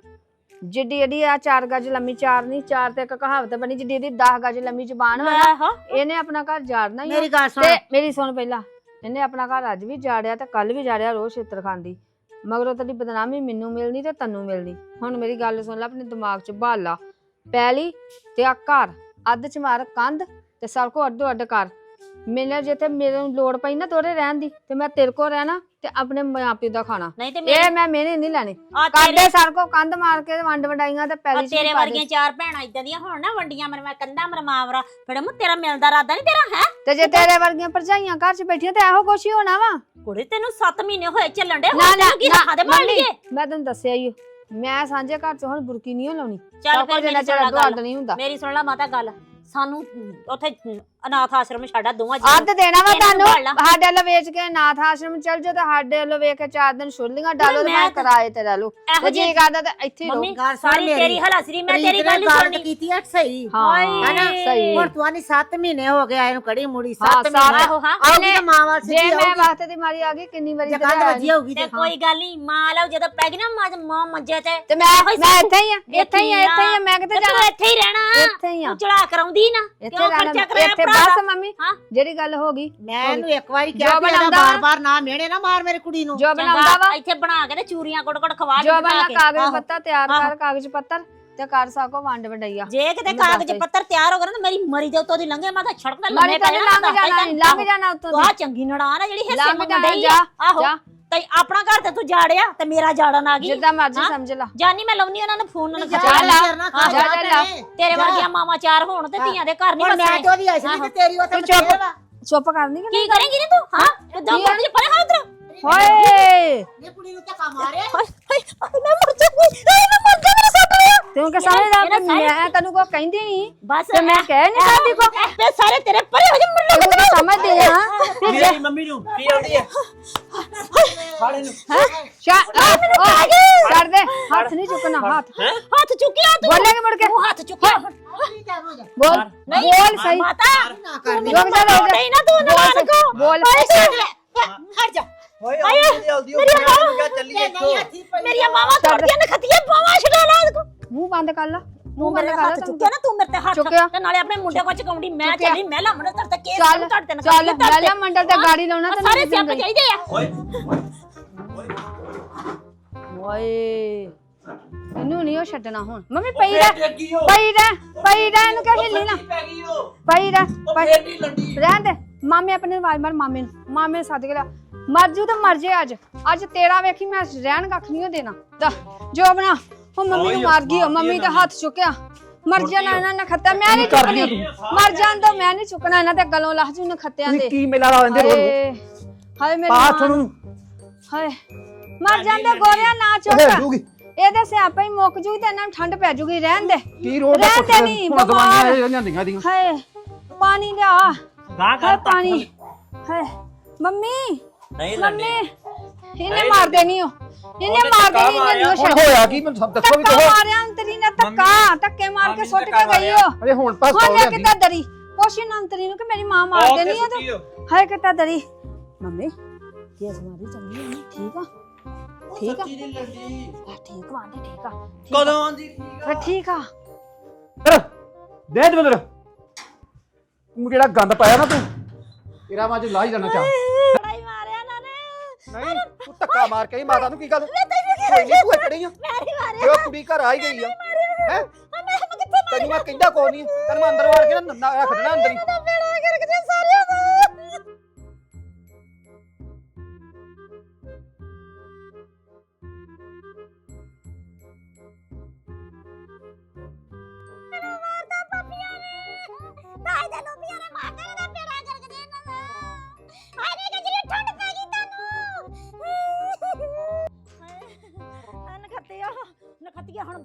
ਜਿੱਡੀ ਜਿੱਡੀ ਆ ਚਾਰ ਗੱਜ ਲੰਮੀ ਚਾਰ ਨਹੀਂ ਚਾਰ ਤੇ ਇੱਕ ਕਹਾਵਤ ਬਣੀ ਜਿੱਡੀ ਇਹਦੀ 10 ਗੱਜ ਲੰਮੀ ਜ਼ਬਾਨ ਵਾ ਨਾ ਇਹਨੇ ਆਪਣਾ ਘਰ ਜਾੜਨਾ ਹੀ ਆ।
ਮੇਰੀ ਗੱਲ ਸੁਣ।
ਤੇ ਮੇਰੀ ਸੁਣ ਪਹਿਲਾਂ ਇਹਨੇ ਆਪਣਾ ਘਰ ਅੱਜ ਵੀ ਜਾੜਿਆ ਤੇ ਕੱਲ ਵੀ ਜਾੜਿਆ ਰੋਜ਼ ਛੇਤਰ ਖਾਂਦੀ। ਮਗਰੋਂ ਤੇਰੀ ਬਦਨਾਮੀ ਮੈਨੂੰ ਮਿਲਣੀ ਤੇ ਤੈਨੂੰ ਮਿਲਣੀ। ਹੁਣ ਮੇਰੀ ਗੱਲ ਸੁਣ ਲੈ ਆਪਣੇ ਦਿਮਾਗ 'ਚ ਭਾਲਾ ਪਹਿਲੀ ਤੇ ਆ ਘਰ ਅੱਧ ਚ ਮਾਰ ਕੰਧ ਤੇ ਸਭ ਕੋ ਅੱਡੋ ਅੱਡ ਕਰ ਮੈਨੇ ਜਿੱਥੇ ਮੇਰੇ ਨੂੰ ਲੋੜ ਪਈ ਨਾ ਤੋਰੇ ਰਹਿਣ ਦੀ ਤੇ ਮੈਂ ਤੇਰੇ ਕੋ ਰਹਿਣਾ। ਤੇ ਆਪਣੇ ਮਾਂ ਪਿਓ ਦਾ ਖਾਣਾ।
ਨਹੀਂ ਤੇ
ਇਹ ਮੈਂ ਮਿਹਨੇ ਨਹੀਂ ਲੈਣੇ।
ਆ
ਕਾਡੇ ਸਰ ਕੋ ਕੰਧ ਮਾਰ ਕੇ ਵੰਡ ਵਡਾਈਆਂ ਤੇ ਪੈਲੀ ਚ
ਤੇਰੇ
ਵੀ ਪਾ ਦੇ।
ਵਰਗੀਆਂ ਚਾਰ ਭੈਣਾਂ ਇਦਾਂ ਦੀਆਂ ਹੋਣ ਨਾ ਵੰਡੀਆਂ ਮਰ ਮੈਂ ਕੰਦਾ ਮਰ ਮਾਵਰਾ ਫਿਰ ਮੈਂ ਤੇਰਾ ਮਿਲਦਾ ਰਾਦਾ ਨਹੀਂ ਤੇਰਾ ਹੈ?
ਤੇ ਜੇ ਤੇਰੇ ਵਰਗੀਆਂ ਭਰਜਾਈਆਂ ਘਰ 'ਚ ਬੈਠੀਆਂ ਤੇ ਇਹੋ ਕੁਛ ਹੀ ਹੋਣਾ ਵਾ?
ਕੁੜੇ ਤੈਨੂੰ 7 ਮਹੀਨੇ ਹੋਏ ਚੱਲਣ ਦੇ
ਨਾ
ਹੁਣ
ਨਾ
ਤੈਨੂੰ ਕੀ ਰੱਖਾ ਦੇ
ਮੰਮੀ,
ਲਈਏ?
ਮੈਂ ਤੈਨੂੰ ਦੱਸਿਆ ਹੀ। ਮੈਂ ਸਾਂਝੇ ਘਰ 'ਚ ਹੁਣ ਬੁਰਕੀ ਨਹੀਂ ਓ ਲਾਉਣੀ।
ਚੱਲ ਫਿਰ ਮੇਰੀ ਸੁਣ ਲੈ ਗੱਲ।
ਨਹੀਂ ਹੁੰਦਾ।
ਮੇਰੀ ਸੁਣ ਲੈ ਮਾਤਾ ਗੱਲ। ਸਾਨੂੰ ਉੱਥੇ ਅਨਾਥ ਆਸ਼ਰਮ ਛੱਡਾ ਦੋਵਾਂ
ਅੱਧ ਦੇਣਾ ਵਾ ਤੁਹਾਨੂੰ?
ਲਾ।
ਸਾਡੇ ਵੱਲ ਵੇਚ ਕੇ ਨਾਥ ਆਸ਼ਰਮ ਚੱਲ ਜਾਓ ਤੇ ਸਾਡੇ ਵੱਲ ਵੇਖ ਕੇ ਚਾਰ ਦਿਨ ਛੁੱਲੀਆਂ ਡਾਲੋ ਤੇ
ਮੈਂ
ਮੈਂ ਕਿਰਾਏ ਤੇ ਲਓ
ਇਹੋ
ਤੇ ਜੀ ਕਰਦਾ ਤੇ ਇੱਥੇ ਰਹੋ
ਗੱਲ
ਸਾਰੀ
ਮੇਰੀ।
ਤੇਰੀ ਹਲਾਸਰੀ ਮੈਂ ਤੇਰੀ ਗੱਲ ਸੁਣਨੀ।
ਕੀਤੀ ਆ ਸਹੀ।
ਹਾਂ? ਸਹੀ
ਹੁਣ ਤੂੰ ਆਨੀ 7 ਮਹੀਨੇ ਹੋ ਗਏ ਇਹਨੂੰ ਕੜੀ ਮੁੜੀ
ਹਾਂ,
7
ਸੱਤ।
ਮਹੀਨੇ।
ਆਹੋ ਹਾਂ।
ਮਾਂ ਵਾਲ
ਜੇ
ਸਿੱਧੀ
ਮੈਂ
ਆਉਗੀ।
ਵਾਸਤੇ ਦੀ ਮਾਰੀ ਆ ਗਈ ਕਿੰਨੀ ਵਾਰੀ
ਜੇ
ਆਇਆ
ਵੱਜੀ ਹੋਊਗੀ
ਤੇ ਕੋਈ ਗੱਲ ਨਹੀਂ ਮਾਂ ਲਓ ਜਦੋਂ ਪੈ ਗਈ ਨਾ ਮਾਂ ਮਾਂ ਮੰਜੇ ਤੇ।
ਤੇ ਮੈਂ ਮੈਂ। ਇੱਥੇ ਹੀ ਆ ਇੱਥੇ ਹੀ ਆ ਇੱਥੇ ਹੀ ਆ ਮੈਂ ਕਿਤੇ ਜਾਣਾ?
ਇੱਥੇ ਹੀ ਰਹਿਣਾ।
ਇੱਥੇ ਹੀ ਆ।
ਤੂੰ ਚੜਾ ਕਰਾਉਂਦੀ ਨਾ।
ਇੱਥੇ
ਕਿਉਂ ਖਰਚਾ ਕਰਾਇਆ
ਇੱਥੇ
ਭਰਾ
ਬਸ
ਦਾ?
ਮੰਮੀ
ਹਾਂ
ਜਿਹੜੀ ਗੱਲ ਹੋ ਗਈ
ਮੈਂ ਇਹਨੂੰ ਇੱਕ ਵਾਰੀ ਕਿਹਾ
ਵਾ।
ਬਾਰ-ਬਾਰ ਨਾ ਮਿਹਣੇ ਨਾ ਮਾਰ ਮੇਰੀ ਕੁੜੀ ਨੂੰ
ਜੋ ਬਣਾਉਂਦਾ ਵਾ
ਇੱਥੇ ਬਣਾ ਕੇ ਤੇ ਚੂਰੀਆਂ ਕੁੜ ਕੁੜ ਖਵਾ ਲਈ
ਜੋ ਬਣਾ। ਕਾਗਜ਼। ਪੱਤਰ ਤਿਆਰ। ਕਰ ਕਾਗਜ਼ ਪੱਤਰ ਤੇ ਕਰ ਸਕੋ ਵੰਡ ਵਡਈਆ
ਜੇ ਕਿਤੇ
ਦੱਸ
ਕਾਗਜ਼। ਪੱਤਰ ਤਿਆਰ ਹੋ ਗਏ ਨਾ ਤਾਂ ਮੇਰੀ ਮਰੀ ਦੇ ਉੱਤੋਂ ਦੀ ਲੰਘੇ ਮੈਂ ਤਾਂ ਛੜਕ
ਲੰਘ ਜਾਣਾ ਨੀ, ਲੰਘ ਜਾਣਾ ਉੱਤੋਂ
ਆ ਚੰਗੀ ਨੜਾਨ ਆ ਜਿਹੜੀ ਹਿੱਸੇ
ਜਾ
ਆ ਆਹੋ
ਜਾ
ਤੇ ਆਪਣਾ ਘਰ ਤੇ ਤੂੰ ਜਾੜਿਆ ਤੇ ਮੇਰਾ ਜਾੜਨ ਆ ਗਈ।
ਜਿੱਦਾਂ ਮਰਜ਼ੀ
ਹਾਂ?
ਸਮਝ ਲਾ।
ਜਾਨੀ ਮੈਂ ਲਾਉਣੀ ਉਹਨਾਂ ਨੂੰ ਫੋਨ ਉਹਨਾਂ ਨੂੰ
ਜਾ
ਖਿਚਾ
ਲਾ।
ਕਰਨਾ
ਹਾਂ,
ਜਾ, ਜਾ।
ਤੇਰੇ। ਵਰਗੀਆਂ ਮਾਵਾਂ ਚਾਰ ਹੋਣ ਤੇ ਧੀਆਂ ਦੇ ਘਰ ਨਹੀਂ
ਹੁਣ ਮੈਂ
ਵਸਣੇ
ਤੇ ਉਹਦੀ ਅਸਲੀ ਤੇ ਤੇਰੀ ਉਹ ਤਾਂ
ਤੂੰ ਚੁੱਪ।
ਵਾ।
ਚੁੱਪ ਕਰਨੀ ਕਿ
ਕੀ ਕਰੇਂਗੀ ਨੀ ਤੂੰ? ਹਾਂ? ਇਦਾਂ ਬਣ ਜੇ ਪਰੇ ਹਾਂ ਉਧਰ
ਓਏ।
ਇਹ ਕੁੜੀ ਨੂੰ ਧੱਕਾ ਮਾਰਿਆ।
ਹਾਏ ਹਾਏ ਹਾਏ, ਮੈਂ ਮਰ ਜਾਊਂਗੀ। ਹਾਏ ਮੈਂ ਮਰ ਲਿਆ
ਤੂੰ ਕਿ ਸਮਝਦਾ
ਇਹਨਾਂ
ਵੀ
ਸਾਰੇ-
ਮੈਂ ਤੈਨੂੰ ਕੋ ਕਹਿੰਦੀ ਨਹੀਂ
ਬਸ
ਤੇ ਮੈਂ ਕਹਿ ਨਹੀਂ ਸਕਦੀ ਕੋ
ਤੇ ਸਾਰੇ ਤੇਰੇ ਪਰੇ ਹੋ ਜਾ ਮੁੰਡੇ
ਤੂੰ ਤਾਂ ਸਮਝਦੀ ਆ
ਮੇਰੀ ਮੰਮੀ ਨੂੰ? ਕੀ ਆਉਂਦੀ ਹੈ? ਫੜ ਇਹਨੂੰ।
ਸ਼ਾ ਆ ਕਰ ਦੇ। ਹੱਥ ਨਹੀਂ ਚੁੱਕਣਾ ਹੱਥ।
ਹੱਥ ਚੁੱਕਿਆ ਤੂੰ?
ਬੋਲੇਂਗੇ ਮੁੜ ਕੇ?
ਤੂੰ ਹੱਥ ਚੁੱਕਿਆ। ਹੁਣ।
ਕੀ ਟਾਈਮ ਹੋ। ਜਾ
ਬੋਲ
ਨਹੀਂ
ਬੋਲ ਸਹੀ।
ਮਾਤਾ।
ਨਾ ਕਰ।
ਰੁਕ ਜਾ ਰੁਕ ਜਾ
ਨਹੀਂ ਨਾ ਤੂੰ
ਬੋਲ।
ਨਾਨ ਕੋ।
ਬੋਲ।
ਹਟ ਜਾ।
ਓਏ ਆਉਂਦੀ ਆਉਂਦੀ ਉਹ ਕਿਹਾ ਚੱਲੀ
ਇਹ
ਇੱਥੋਂ
ਨਹੀਂ ਹੱਥੀ ਪਈ
ਮੇਰੀਆਂ ਮਾਵਾਂ ਤੋੜਦੀਆਂ ਨੇ ਖੱਤੀਆਂ ਬਾਵਾਂ ਛਡਾ ਲਾ ਇਹਦੇ ਕੋ।
ਮੂੰਹ ਬੰਦ ਕਰ ਲਾ
ਤੂੰ
ਮੂੰਹ ਬੰਦ
ਮੇਰੇ
ਕਰ
ਹੱਥ
ਲਾ
ਚੁੱਕਿਆ ਨਾ ਤੂੰ ਮੇਰੇ ਤੇ ਹੱਥ
ਚੁੱਕਿਆ।
ਤੇ ਨਾਲੇ ਆਪਣੇ ਮੁੰਡੇ ਕੋ ਚਕਾਉਂਦੀ ਮੈਂ। ਚੱਲੀ ਮੈਂ ਲਾਮੜੇ ਤਰ ਤੇ ਕੇਸ
ਚੱਲ
ਕੱਢ ਦੇਣਾ
ਚੱਲ ਲੈ ਲੈ ਮੰਡਲ ਤੇ ਗਾੜੀ ਲਾਉਣਾ ਤੈਨੂੰ
ਸਾਰੇ ਸਿਆਪੇ ਚਾਹੀਦੇ ਆ।
ਓਏ।
ਓਏ। ਇਹਨੂੰ ਨਹੀਂ ਉਹ ਛੱਡਣਾ ਹੁਣ। ਮੰਮੀ ਪਈ ਰਹਿ ਪਈ ਰਹਿ ਪਈ ਰਹਿ ਇਹਨੂੰ ਕਿਉਂ ਹਿੱਲੀ ਨਾ? ਪਈ ਰਹਿ ਪਈ-
ਫੇਰ ਨਹੀਂ ਲੰਡੀ।
ਰਹਿਣ ਦੇ। ਮਾਮੇ ਆਪਣੇ ਨੂੰ ਆਵਾਜ਼ ਮਾਰ ਮਾਮੇ ਨੂੰ ਮਾਮੇ ਨੂੰ ਸੱਦ ਕੇ ਲਿਆ। ਮਰ ਜੂ ਤਾਂ ਮਰ ਜੇ ਅੱਜ। ਅੱਜ ਤੇਰਾ ਵੇਖੀ ਮੈਂ ਰਹਿਣ ਕੱਖ ਨਹੀਂ ਓ ਦੇਣਾ। ਜੋ ਬਣਾ। ਉਹ ਮੰਮੀ ਨੂੰ ਮਾਰ ਗਈ ਉਹ ਮੰਮੀ ਦਾ ਹੱਥ ਚੁੱਕਿਆ। ਮਰ ਜਾਣਾ
ਉਹ।
ਇਹਨਾਂ ਨੇ ਖੱਤਿਆ। ਮੈਂ ਨਹੀਂ ਚੁੱਕਣੀ। ਮਰ ਜਾਣ ਦੋ ਮੈਂ ਨਹੀਂ ਚੁੱਕਣਾ ਇਹਨਾਂ ਤੇ ਗਲੋਂ ਲਾਹ ਜੂ ਨੇ ਖੱਤਿਆਂ
ਤੁਸੀਂ
ਦੇ।
ਕੀ ਮੇਲਾ ਲਾ ਲੈਂਦੇ ਰੋਜ਼?
ਹਾਏ ਮੇਰੀ
ਪਾਠ
ਮਾਂ।
ਨੂੰ।
ਹਾਏ ਮਰ ਜਾਂਦੇ ਗੋਰਿਆ ਨਾ ਚੁੱਕ। ਇਹਦੇ ਸਿਆਪਾ ਹੀ ਮੁੱਕ ਜੂਗੀ ਤੇ ਇਹਨਾਂ ਨੂੰ ਠੰਡ ਪੈ ਜੂਗੀ ਰਹਿਣ ਦੇ।
ਕੀ ਰੋਜ਼ ਦਾ
ਰਹਿਣ ਦੇ ਨਹੀਂ, ਬਿਮਾਰ।
ਇਹ ਲਿਆਂਦੀਆਂ ਦੀਆਂ।
ਹਾਏ ਪਾਣੀ ਲਿਆ।
ਗਾਂ ਕਰ
ਪਾਣੀ। ਹਾਏ ਮੰਮੀ
ਨਹੀਂ
ਮੰਮੀ
ਲੰਡੇ
ਇਹਨੇ ਮਾਰ ਦੇਣੀ ਓ ਇਹਨੇ
ਉਹਨੇ
ਮਾਰ
ਧੱਕਾ
ਦੇਣੀ ਇਹਨੇ
ਮਾਰਿਆ।
ਹੁਣ ਹੋਇਆ ਕੀ ਮੈਨੂੰ ਸਭ ਦੱਸੋ ਵੀ
ਧੱਕਾ
ਕਹੋ
ਮਾਰਿਆ ਅੰਤਰੀ ਨੇ ਧੱਕਾ ਧੱਕੇ ਮਾਰ ਕੇ
ਮੰਮੀ
ਸੁੱਟ
ਨੇ
ਕੇ
ਧੱਕਾ
ਗਈ
ਮਾਰਿਆ।
ਓ
ਅਰੇ ਹੁਣ ਪਾਸ
ਹੁਣ
ਤੋਂ
ਲੈ
ਲਿਆਂਦੀ
ਕਿਤਾ ਦਰੀ ਪੋਸ਼ੀ ਨਾ ਅੰਤਰੀ ਨੂੰ ਕਿ ਮੇਰੀ ਮਾਂ ਮਾਰ
ਉਹ
ਦੇਣੀ ਆ
ਸੁੱਟੀ ਓ।
ਤੂੰ ਹਾਏ ਕਿਤਾ ਦਰੀ ਮੰਮੀ ਕੇਸ ਮਾਰੀ ਚੰਗੀ ਆ ਨਾ ਠੀਕ ਆ ਠੀਕ ਆ ਆ, ਠੀਕ ਵਾਂਦੀ ਠੀਕ ਆ ਠੀਕ ਆ।
ਕਦੋਂ ਆਂਦੀ ਠੀਕ
ਫਿਰ ਠੀਕ ਆ
ਦੇ ਦਵਿੰਦਰ ਤੂੰ ਜਿਹੜਾ ਗੰਦ ਪਾਇਆ ਨਾ ਤੂੰ ਤੇਰਾ ਮੈਂ ਅੱਜ ਲਾ ਹੀ ਜਾਣਾ ਚਾਹ
ਲੜਾਈ ਮਾਰਿਆ ਨਾ ਨੇ
ਨਹੀਂ ਤੂੰ ਧੱਕਾ ਮਾਰ। ਕੇ ਹੀ ਮਾਤਾ ਨੂੰ ਕੀ ਗੱਲ? ਕੋਈ ਨਹੀਂ ਤੂੰ ਕਿਹੜੀ ਆ।
ਮੈਂ ਨਹੀਂ ਮਾਰਿਆ।
ਤੇ ਉਹ ਕੁੜੀ ਘਰ ਆ ਹੀ ਗਈ ਆ। ਹੈ?
ਮੈਂ ਮੈਂ ਕਿੱਥੇ
ਤੈਨੂੰ ਮੈਂ ਕਹਿੰਦਾ ਕੋਈ ਨਹੀਂ ਤੈਨੂੰ ਮੈਂ ਅੰਦਰ ਵਾੜ ਕੇ ਨਾ ਰੱਖ ਦੇਣਾ ਅੰਦਰ ਹੀ।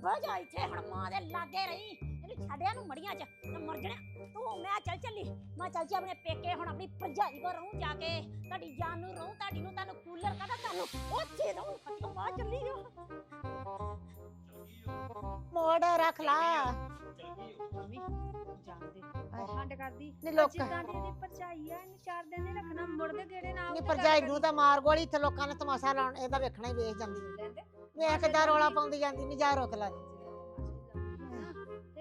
ਬਹਿ ਜਾ ਇੱਥੇ ਹੁਣ ਮਾਂ ਦੇ ਲਾਗੇ ਰਹੀ। ਇਹਨੂੰ ਛੱਡਿਆ ਨੂੰ ਮੜੀਆਂ ਚ ਤੇ ਮਰ ਜਣਾ। ਤੂੰ ਮੈਂ ਚੱਲ ਚੱਲੀ। ਮੈਂ ਚੱਲ ਜੀ ਆਪਣੇ ਪੇਕੇ ਹੁਣ ਆਪਣੀ ਭਰਜਾਈ ਕੋ ਰਹੂੰ ਜਾ ਕੇ। ਤੁਹਾਡੀ ਜਾਨ ਨੂੰ ਰਹੂੰ ਤੁਹਾਡੀ ਨੂੰ ਤੁਹਾਨੂੰ ਕੂਲਰ ਕਹਦਾ ਤੁਹਾਨੂੰ? ਉੱਥੇ ਰਹੂੰ ਖੱਤੋਂ ਬਾਹਰ ਚੱਲੀ ਜੋ ਮੋੜ ਰੱਖ ਲਾ।
ਮੰਮੀ ਜਾਣਦੇ ਠੰਡ ਕਰਦੀ।
ਨੀ ਲੋਕ-
ਜਿੱਦਾਂ ਦੀ ਇਹਦੀ ਭਰਜਾਈ ਆ ਇਹਨੂੰ ਚਾਰ ਦਿਨ ਨਹੀਂ ਰੱਖਣਾ ਮੁੜਦੇ ਗੇੜੇ ਨਾਲ
ਨੀ ਭਰਜਾਈ ਨੂੰ ਤਾਂ ਮਾਰ ਗੋਲੀ ਇੱਥੇ ਲੋਕਾਂ ਨੇ ਤਮਾਸ਼ਾ ਲਾਉਣ ਇਹਦਾ ਵੇਖਣਾ ਹੀ ਵੇਖ ਜਾਂਦੀ ਵੇਖ ਕਿੱਦਾਂ ਰੋਲਾ ਪਾਉਂਦੀ ਜਾਂਦੀ ਨਹੀਂ ਜਾ ਰੋਕ ਲਾ
ਤੇ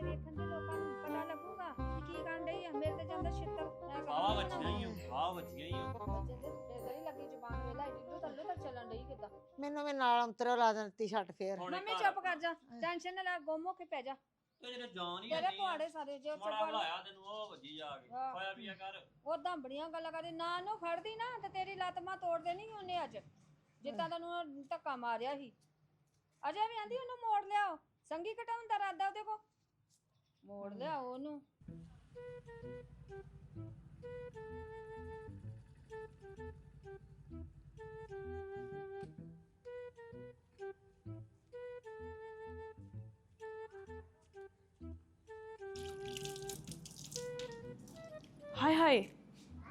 ਵੇਖਣ ਦੇ ਲੋਕਾਂ ਨੂੰ ਪਤਾ ਲੱਗੂਗਾ ਕਿ ਕੀ ਕਰਨ ਡਈ ਆ। ਮੇਰੇ ਤੇ ਜਾਂਦਾ ਛਿੱਤਰ। ਮੈਂ
ਵਾਹ ਵੱਜੀਆਂ ਹੀ ਓ, ਵਾਹ ਵੱਜੀਆਂ ਹੀ ਓ।
ਤੇਰੀ ਲੱਗੀ ਜ਼ੁਬਾਨ ਵੇਲਾ ਇੱਲੂ ਤੱਲੂ ਤੱਕ ਚੱਲਣ ਡਈ ਕਿਦਾਂ?
ਮੈਨੂੰ ਵੀ ਨਾਲ ਅੰਤਰੋ ਲਾ ਦਿੱਤੀ ਛੱਟ ਫੇਰ।
ਹੁਣ
ਮੰਮੀ ਚੁੱਪ ਕਰ ਜਾ ਟੈਨਸ਼ਨ ਨਾ ਲੈ ਗੁੰਮ ਹੋ ਕੇ ਪੈ ਜਾ।
ਤੇ ਜਿਹੜੇ ਜਾਨ ਹੀ
ਤੇਰੇ
ਨਹੀਂ
ਪੁਆੜੇ ਸਾਰੇ ਜੇ
ਮਾੜਾ
ਚੁੱਪ
ਬੁਲਾਇਆ ਤੈਨੂੰ ਉਹ ਵੱਜੀ ਜਾ ਕੇ।
ਵਾਹ।
ਹੋਇਆ ਵੀ ਆ ਕਰ
ਉਦਾਂ ਬੜੀਆਂ ਗੱਲਾਂ ਕਰਦੀ ਨਾ ਨੂੰ ਫੜਦੀ ਨਾ ਤੇ ਤੇਰੀ ਲੱਤ ਮਾਂ ਤੋੜ ਦੇਣੀ ਉਹਨੇ ਅੱਜ। ਜਿੱਦਾਂ ਤੈਨੂੰ ਉਹ ਧੱਕਾ ਮਾਰਿਆ ਸੀ। ਅਜੇ ਵੀ ਆਂਦੀ ਉਹਨੂੰ ਮੋੜ ਲਿਆਓ। ਸੰਗੀ ਘਟਾਉਣ ਦਾ ਇਰਾਦਾ ਉਹਦੇ ਕੋ। ਮੋੜ ਲਿਆਓ ਉਹਨੂੰ।
ਹਾਏ ਹਾਏ,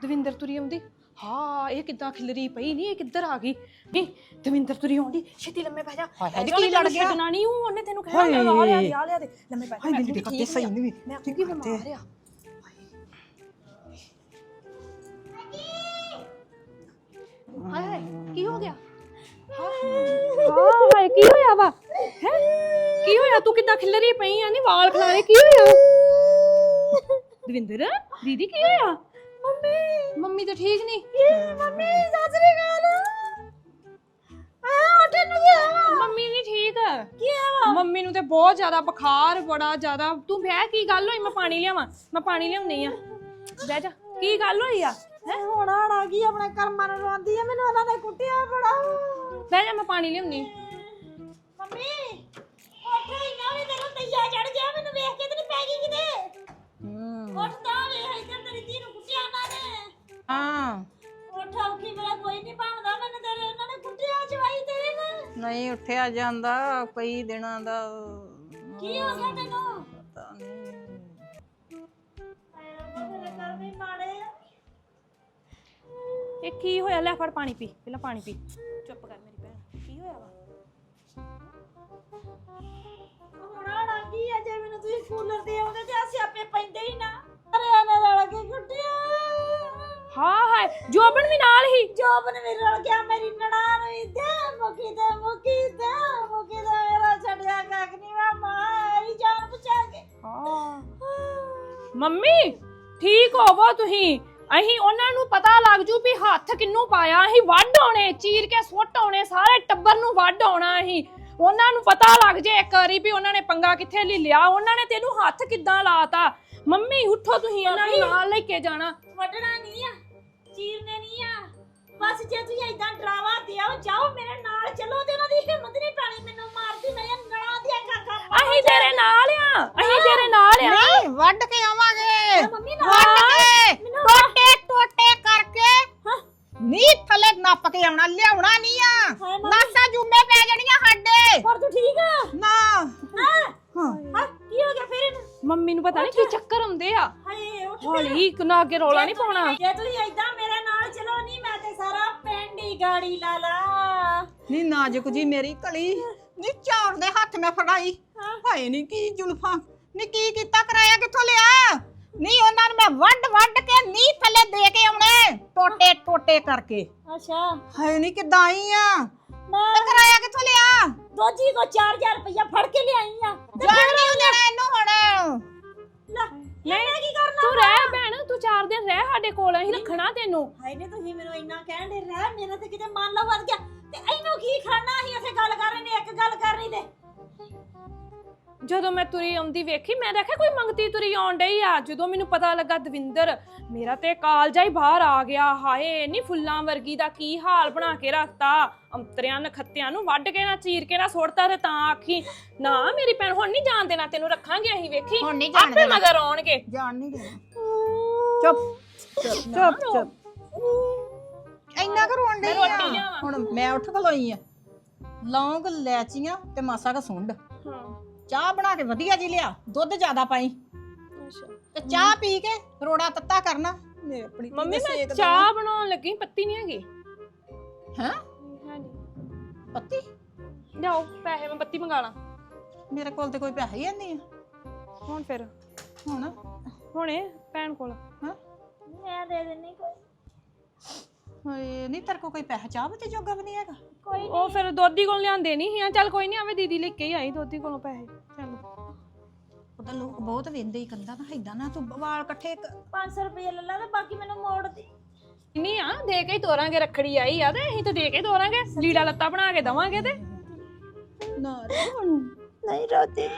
ਦਵਿੰਦਰ ਤੁਰੀ ਆਉਂਦੀ। ਹਾਂ ਇਹ ਕਿੱਦਾਂ ਖਿਲਰੀ ਪਈ? ਨਹੀਂ ਇਹ ਕਿੱਧਰ ਆ ਗਈ? ਨਹੀਂ ਦਵਿੰਦਰ ਤੁਰੀ ਆਉਂਦੀ ਛੇਤੀ ਲੰਮੇ ਪੈ ਜਾ।
ਹਾਏ ਹਾਏ, ਕੀ ਲੜ ਗਿਆ?
ਨਹੀਂ ਉਹ ਉਹਨੇ ਤੈਨੂੰ ਕਹਿਣਾ ਆ ਲਿਆ ਦੇ ਆ ਲਿਆ ਦੇ ਲੰਮੇ ਪੈ ਜਾ
ਹਾਏ
ਮੈਂ
ਦੀਦੀ
ਕਿਉਂਕਿ ਠੀਕ
ਸਹੀ। ਨਹੀਂ
ਮੈਂ ਕਿਉਂਕਿ ਬਿਮਾਰ ਆ ਹਾਏ ਹਾਏ ਕੀ ਹੋ ਗਿਆ? ਹਾਂ ਹਾਏ ਕੀ ਹੋਇਆ ਵਾ? ਹੈ? ਕੀ ਹੋਇਆ? ਤੂੰ ਕਿੱਦਾਂ ਖਿਲਰੀ ਪਈ ਆ? ਨਹੀਂ ਵਾਲ ਖਲਾਰੇ ਕੀ ਹੋਇਆ? ਦਵਿੰਦਰ ਦੀਦੀ ਕੀ ਹੋਇਆ? ਮੰਮੀ। ਮੰਮੀ ਤਾਂ ਠੀਕ ਨਹੀਂ ਮੰਮੀ ਸਾਸਰੀ ਗਾਲ ਆ ਉੱਠ ਨਹੀਂ ਮੰਮੀ ਨਹੀਂ ਠੀਕ। ਕੀ ਆ ਮੰਮੀ ਨੂੰ ਤੇ ਬਹੁਤ ਜ਼ਿਆਦਾ ਬੁਖਾਰ ਬੜਾ ਜ਼ਿਆਦਾ। ਤੂੰ ਬਹਿ ਕੀ ਗੱਲ ਹੋਈ? ਮੈਂ ਪਾਣੀ ਲਿਆਵਾਂ। ਮੈਂ ਪਾਣੀ ਲਿਆਉਣੀ ਆ। ਬਹਿ ਜਾ। ਕੀ ਗੱਲ ਹੋਈ ਆ? ਹੈ?
ਹੁਣ ਆ ਗਈ ਆਪਣੇ ਕਰਮਾਂ ਨੂੰ ਰੋਂਦੀ ਹੈ ਮੈਨੂੰ ਉਹਨਾਂ ਨੇ ਕੁੱਟਿਆ ਬੜਾ।
ਬਹਿ ਜਾ ਮੈਂ ਪਾਣੀ ਲਿਆਉਣੀ
ਮੰਮੀ ਉੱਠ ਇੰਨਾ ਵੀ ਤੈਨੂੰ ਤਈਆ ਚੜ ਗਿਆ। ਮੈਨੂੰ ਵੇਖ ਕੇ ਤੇ ਨਹੀਂ ਪੈ ਗਈ ਕਿਤੇ। ਉੱਠ ਤਾਂ ਵੇਖ ਇੱਧਰ
ਹਾਂ।
ਉੱਠ ਔਖੀ ਮੇਰਾ ਕੋਈ ਨਹੀਂ ਬਣਦਾ ਮੈਨੂੰ ਤੇਰੇ ਉਹਨਾਂ ਨੇ ਕੁੱਟਿਆ ਚਵਾਈ ਤੇਰੇ ਨੇ
ਨਹੀਂ ਉੱਠਿਆ ਜਾਂਦਾ ਕਈ ਦਿਨਾਂ ਦਾ।
ਕੀ ਹੋ ਗਿਆ ਤੈਨੂੰ?
ਪਤਾ ਨਹੀਂ
ਹਾਏ ਰੱਬਾ ਤੇਰੇ ਕਰਮ ਹੀ ਮਾੜੇ ਆ
ਇਹ ਕੀ ਹੋਇਆ? ਲੈ ਫੜ ਪਾਣੀ ਪੀ ਪਹਿਲਾਂ ਪਾਣੀ ਪੀ। ਚੁੱਪ ਕਰ ਮੇਰੀ ਭੈਣ ਕੀ ਹੋਇਆ ਵਾ?
ਹੁਣ ਗਈ ਆ? ਜੇ ਮੈਨੂੰ ਤੁਸੀਂ ਕੂਲਰ ਦੇ ਆਉਂਦੇ ਤੇ ਅਸੀਂ ਆਪੇ ਪੈਂਦੇ ਹੀ ਨਾ। ਅਰੇ ਆਨੇ ਰਲ ਕੇ ਕੁੱਟਿਆ?
ਹਾਂ ਹਾਏ ਜੋਬਨ ਵੀ ਨਾਲ ਹੀ।
ਜੋਬਨ ਵੀ ਰਲ ਗਿਆ ਮੇਰੀ ਨਨਾਣ ਵੀ ਤੇ ਮੁਕੀ ਤੇ ਮੁਕੀ ਤੇ ਮੁਕੀ ਤੇ ਮੇਰਾ ਛੱਡਿਆ ਕੱਖ ਨਹੀਂ ਮੈਂ ਮਾਰੀ ਜਾਨ ਬਚਾ ਕੇ।
ਮੰਮੀ ਠੀਕ ਹੋਵੋ ਤੁਸੀਂ। ਅਹੀਂ ਉਹਨਾਂ ਨੂੰ ਪਤਾ ਲੱਗ ਜੂ ਵੀ ਹੱਥ ਕਿੰਨੂੰ ਪਾਇਆ। ਅਸੀਂ ਵੱਢ ਆਉਣੇ ਚੀਰ ਕੇ ਸੁੱਟ ਆਉਣੇ ਸਾਰੇ ਟੱਬਰ ਨੂੰ ਵੱਢ ਆਉਣਾ ਅਸੀਂ ਉਹਨਾਂ ਨੂੰ ਪਤਾ ਲੱਗ ਜੇ ਇੱਕ ਵਾਰੀ ਵੀ ਉਹਨਾਂ ਨੇ ਪੰਗਾ ਕਿੱਥੇ ਲਈ ਲਿਆ। ਉਹਨਾਂ ਨੇ ਤੈਨੂੰ ਹੱਥ ਕਿੱਦਾਂ ਲਾਤਾ? ਮੰਮੀ ਉੱਠੋ ਤੁਸੀਂ ਇਹਨਾਂ ਨੂੰ ਨਾਲ ਲੈ ਕੇ ਜਾਣਾ।
ਵੱਢਣਾ ਨਹੀਂ ਆ। ਚੀਰਨੇ ਨਹੀਂ ਆ। ਬਸ ਜੇ ਤੁਸੀਂ ਏਦਾਂ ਡਰਾਵਾ ਦਿਓ ਜਾਓ ਮੇਰੇ ਨਾਲ ਚਲੋ ਤੇ ਉਹਨਾਂ ਦੀ ਹਿੰਮਤ ਨਹੀਂ ਪੈਣੀ ਮੈਨੂੰ ਮਾਰਦੀ ਮੇਰੇ ਨਲਾਂ ਦੀਆਂ ਕਾਕਾ
ਅਸੀਂ ਤੇਰੇ ਨਾਲ ਆ ਅਸੀਂ ਤੇਰੇ ਨਾਲ ਆ।
ਨਹੀਂ ਵੱਢ ਕੇ ਆਵਾਂਗੇ।
ਮੰਮੀ
ਵੱਢ
ਨਾਲ
ਕੇ
ਮੈਨੂੰ
ਟੋਟੇ ਟੋਟੇ ਕਰਕੇ। ਨੀ ਥੱਲੇ ਨੱਪ ਕੇ ਆਉਣਾ ਲਿਆਉਣਾ ਨਹੀਂ ਆ।
ਹਾਏ ਮੰਮੀ।
ਨਾਸਾ ਜੁੰਮੇ ਪੈ ਜਾਣੀਆਂ ਸਾਡੇ।
ਪਰ ਤੂੰ ਠੀਕ ਆ?
ਨਾ।
ਹਾਂ। ਹਾਂ। ਕੀ ਹੋ ਗਿਆ ਫਿਰ ਇਹਨੂੰ?
ਮੰਮੀ ਨੂੰ ਪਤਾ ਨਹੀਂ ਕੀ ਚੱਕਰ ਆਉਂਦੇ ਆ।
ਹਾਏ ਉੱਠ ਫਿਰ।
ਹੌਲੀ ਨਾ ਅੱਗੇ ਰੋਲਾ ਨਹੀਂ ਪਾਉਣਾ।
ਜੇ ਤੁਸੀਂ ਏਦਾਂ ਹੀ ਗਾੜੀ ਲਾ ਲਾ
ਨੀ ਨਾਜ਼ੁਕ ਜੀ ਮੇਰੀ ਕਲੀ। ਨੀ ਚਾਰ ਦੇ ਹੱਥ ਮੈਂ ਫੜਾਈ। ਹਾਏ ਨੀ ਕੀ ਜੁਲਫਾਂ।
ਨੀ ਕੀ ਕੀਤਾ ਕਰਾਇਆ ਕਿੱਥੋਂ ਲਿਆ? ਨੀ ਉਹਨਾਂ ਨੂੰ ਮੈਂ ਵੱਢ ਵੱਢ ਕੇ ਨੀ ਥੱਲੇ ਦੇ ਕੇ ਆਉਣੇ ਟੋਟੇ ਟੋਟੇ ਕਰਕੇ।
ਅੱਛਾ।
ਹਾਏ ਨੀ ਕਿੱਦਾਂ ਆਈ ਆ?
ਮੈਂ
ਤੇ ਕਰਾਇਆ ਕਿੱਥੋਂ ਲਿਆ?
ਦੋਜੀ ਕੋ 4000 ਰੁਪਇਆ ਫੜ ਕੇ ਲਿਆਈ ਆ। ਤੇ
ਜਾਣ ਨਹੀਂ ਦੇਣਾ ਇਹਨੂੰ ਹੁਣ।
ਇਹਨੇ ਕੀ ਕਰਨਾ
ਤੂੰ ਰਹਿ ਭੈਣ ਤੂੰ ਚਾਰ ਦਿਨ ਰਹਿ ਸਾਡੇ ਕੋਲ ਅਸੀਂ ਰੱਖਣਾ ਤੈਨੂੰ।
ਹਾਏ ਨੇ ਤੁਸੀਂ ਮੈਨੂੰ ਇੰਨਾ ਕਹਿਣ ਦੇ ਰਹਿ ਮੇਰਾ ਤੇ ਕਿਤੇ ਮਨ ਲਾ ਵੱਧ ਗਿਆ। ਤੇ ਇਹਨੂੰ ਕੀ ਖਾਣਾ ਸੀ ਅਸੀਂ ਗੱਲ ਕਰ ਰਹੇ ਨੇ ਇੱਕ ਗੱਲ ਕਰਨੀ ਤੇ।
ਜਦੋਂ ਮੈਂ ਤੁਰੀ ਆਉਂਦੀ ਵੇਖੀ ਮੈਂ ਦੇਖਿਆ ਕੋਈ ਮੰਗਤੀ ਤੁਰੀ ਆਉਣ ਡਈ ਆ? ਜਦੋਂ ਮੈਨੂੰ ਪਤਾ ਲੱਗਾ ਦਵਿੰਦਰ ਮੇਰਾ ਤੇ ਕਾਲਜਾ ਹੀ ਬਾਹਰ ਆ ਗਿਆ। ਹਾਏ ਨੀ ਫੁੱਲਾਂ ਵਰਗੀ ਦਾ ਕੀ ਹਾਲ ਬਣਾ ਕੇ ਰੱਖਤਾ? ਅੰਤਰਿਆਂ ਨਖੱਤਿਆਂ ਨੂੰ ਵੱਢ ਕੇ ਨਾ ਚੀਰ ਕੇ ਨਾ ਸੁੱਟਤਾ ਤੇ ਤਾਂ ਆਖੀ ਨਾ ਮੇਰੀ ਭੈਣ ਹੁਣ ਨਹੀਂ ਜਾਣ ਦੇਣਾ ਤੈਨੂੰ ਰੱਖਾਂਗੇ ਅਸੀਂ ਵੇਖੀ।
ਹੁਣ ਨਹੀਂ ਜਾਣ
ਆਪੇ
ਦੇਣਾ।
ਮਗਰ ਆਉਣਗੇ।
ਜਾਣ ਨਹੀਂ ਦੇਣਾ। ਚੁੱਪ ਚੁੱਪ ਚੁੱਪ ਇੰਨਾ ਕੁ ਰੋਣ
ਮੈਂ
ਡਈ
ਰੋਟੀ
ਆ।
ਲਿਆਵਾਂ।
ਹੁਣ ਮੈਂ ਉੱਠ ਖਲੋਈ ਆ। ਲੌਂਗ ਲੈਚੀਆਂ ਤੇ ਮਾਸਾ ਕ ਸੁੰਡ। ਚਾਹ ਬਣਾ ਕੇ ਵਧੀਆ ਜੀ ਲਿਆ ਦੁੱਧ ਜ਼ਿਆਦਾ ਪਾਈ। ਤੇ ਚਾਹ ਪੀ ਕੇ ਰੋੜਾ ਤੱਤਾ ਕਰਨਾ। ਮੇਰੇ ਆਪਣੀ ਧੀ
ਮੰਮੀ ਮੈਂ ਚਾਹ ਬਣਾਉਣ ਲੱਗੀ ਪੱਤੀ ਨਹੀਂ ਹੈਗੀ।
ਹੈਂ?
ਹੈ ਨੀ।
ਪੱਤੀ?
ਲਿਆਓ ਪੈਸੇ ਮੈਂ ਪੱਤੀ ਮੰਗਾ ਲਾਂ।
ਮੇਰੇ ਕੋਲ ਤੇ ਕੋਈ ਪੈਸਾ ਹੀ ਨਹੀਂ
ਹੁਣ ਫਿਰ।
ਹੁਣ?
ਹੁਣੇ ਭੈਣ ਕੋਲ।
ਮੈਂ ਦੇ ਦੇਣੀ ਕੋਈ।
ਹਾਏ ਨਹੀਂ ਤੇਰੇ ਕੋਲ ਕੋਈ ਪੈਸਾ ਚਾਹ ਤੇ ਜੋਗਾ ਵੀ ਨਹੀਂ ਹੈਗਾ?
ਕੋਈ
ਉਹ ਫਿਰ ਦੋਦੀ ਕੋਲ ਲਿਆਂਦੇ ਨਹੀਂ ਆ ਚੱਲ ਕੋਈ ਨਹੀਂ ਆਵੇ ਦੀਦੀ ਲੈ ਕੇ ਹੀ ਆਈ ਦੋਦੀ ਕੋਲੋਂ ਪੈਸੇ।
ਚਲੋ। ਉਹਦਾ ਲੋਕ ਬਹੁਤ ਵੇਂਦੇ ਹੀ ਕੰਦਾ ਨਾ ਏਦਾਂ ਨਾ ਤੂੰ ਵਾਲ ਇਕੱਠੇ ਕ-
500 ਰੁਪਏ ਲੈ ਲਾ ਤੇ ਬਾਕੀ ਮੈਨੂੰ ਮੋੜ ਦੇ।
ਨਹੀਂ ਆ ਦੇ ਕੇ ਹੀ ਤੋਰਾਂਗੇ ਰੱਖੜੀ ਆਈ ਆ ਤੇ ਅਸੀਂ ਤਾਂ ਦੇ ਕੇ ਹੀ ਤੋਰਾਂਗੇ। ਲੀੜਾ ਲੱਤਾ ਬਣਾ ਕੇ ਦਵਾਂਗੇ ਤੇ।
ਨਾ ਰੇ ਹੁਣ
ਨਹੀਂ ਰੋਤੇ